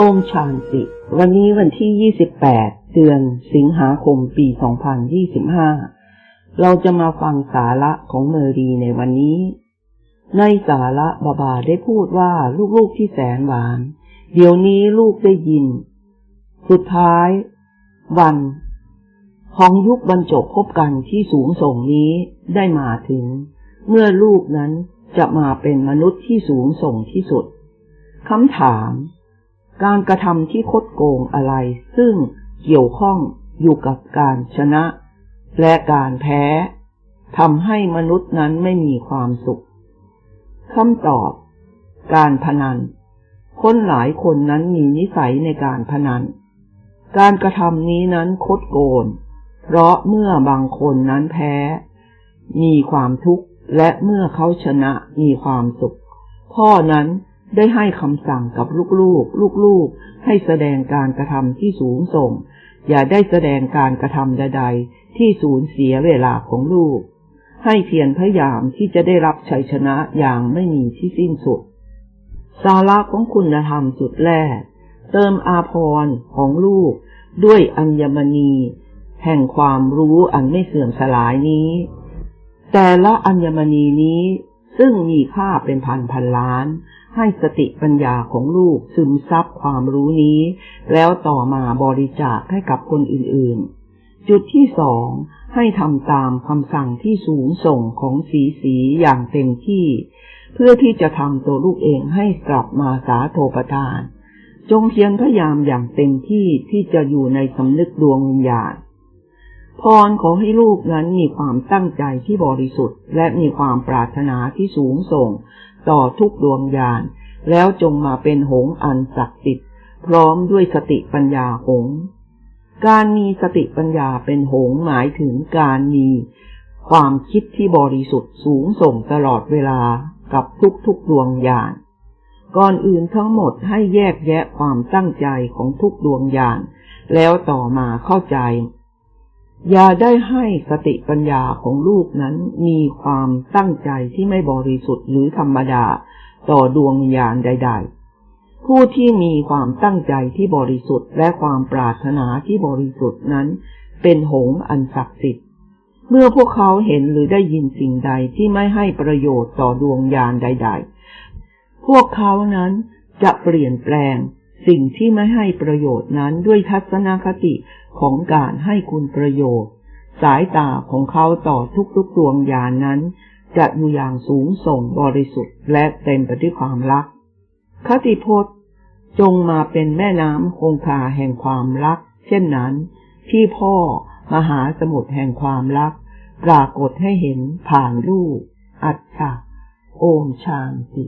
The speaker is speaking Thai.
โอมชานติวันนี้วันที่ 28 เดือนสิงหาคม ปี 2025 เราจะมาฟังสาระของเมอรีในวันนี้ ในสาระบาบาได้พูดว่าลูกๆที่แสนหวาน เดี๋ยวนี้ลูกได้ยิน สุดท้าย วัน ของยุคบรรจบพบกันที่สูงส่งนี้ได้มาถึง เมื่อลูกนั้นจะมาเป็นมนุษย์ที่สูงส่งที่สุดคำถาม การกระทำที่คดโกงอะไร ซึ่งเกี่ยวข้องอยู่กับการชนะ และการแพ้ทำให้มนุษย์นั้นไม่มีความสุขคำตอบ การพนัน คนหลายคนนั้นมีนิสัยในการพนัน การกระทำนี้นั้นคดโกงเพราะเมื่อบางคนนั้นแพ้ มีความทุกข์และเมื่อเขาชนะมีความสุขพ่อนั้น ได้ให้คำสั่งกับลูกๆ ลูกๆ ให้แสดงการกระทำที่สูงส่ง อย่าได้แสดงการกระทำใดๆ ที่สูญเสียเวลาของลูก ให้เพียรพยายามที่จะได้รับชัยชนะอย่างไม่มีที่สิ้นสุด สาระของคุณธรรมสุดแรก เติมอาภรณ์ของลูก ด้วยอัญมณี แห่งความรู้อันไม่เสื่อมสลายนี้ แต่ละอัญมณีนี้ซึ่งมีค่าเป็นพันพันล้าน ให้สติปัญญาของลูกซึมซับความรู้นี้ แล้วต่อมาบริจาคให้กับคนอื่นๆ จุดที่สองให้ทำตามคำสั่งที่สูงส่งของสีสีอย่างเต็มที่ เพื่อที่จะทำตัวลูกเองให้กลับมาสาโทประทาน จงเพียรพยายามอย่างเต็มที่ที่จะอยู่ในสำนึกดวงวิญญาณพรขอให้ลูกนั้นมีความตั้งใจที่บริสุทธิ์ และมีความปรารถนาที่สูงส่ง ต่อทุกดวงญาณแล้วจงมาเป็นหงอันศักดิ์สิทธิ์พร้อมด้วยสติปัญญาหง การมีสติปัญญาเป็นหงหมายถึงการมี ความคิดที่บริสุทธิ์สูงส่งตลอดเวลากับทุกๆดวงญาณก่อนอื่นทั้งหมดให้แยกแยะความตั้งใจของทุกดวงญาณแล้วต่อมาเข้าใจ อย่าได้ให้สติปัญญาของลูกนั้นมีความตั้งใจที่ไม่บริสุทธิ์หรือธรรมดาต่อดวงวิญญาณใด ๆ ผู้ที่มีความตั้งใจที่บริสุทธิ์และความปรารถนาที่บริสุทธิ์นั้น เป็นหงอันศักดิ์สิทธิ์ เมื่อพวกเขาเห็นหรือได้ยินสิ่งใดที่ไม่ให้ประโยชน์ต่อดวงญาณใด ๆ พวกเขานั้นจะเปลี่ยนแปลง สิ่งที่ไม่ให้ประโยชน์นั้นด้วยทัศนคติของการให้คุณประโยชน์ สายตาของเขาต่อทุกๆดวงญาณนนั้น จะอยู่อย่างสูงส่งบริสุทธิ์และเต็มไปด้วยความรัก คติพจน์ จงมาเป็นแม่น้ำคงคาแห่งความรัก เช่นนั้น ที่พ่อมหาสมุทรแห่งความรัก ปรากฏให้เห็นผ่านรูปอัจฉะโอมชานติ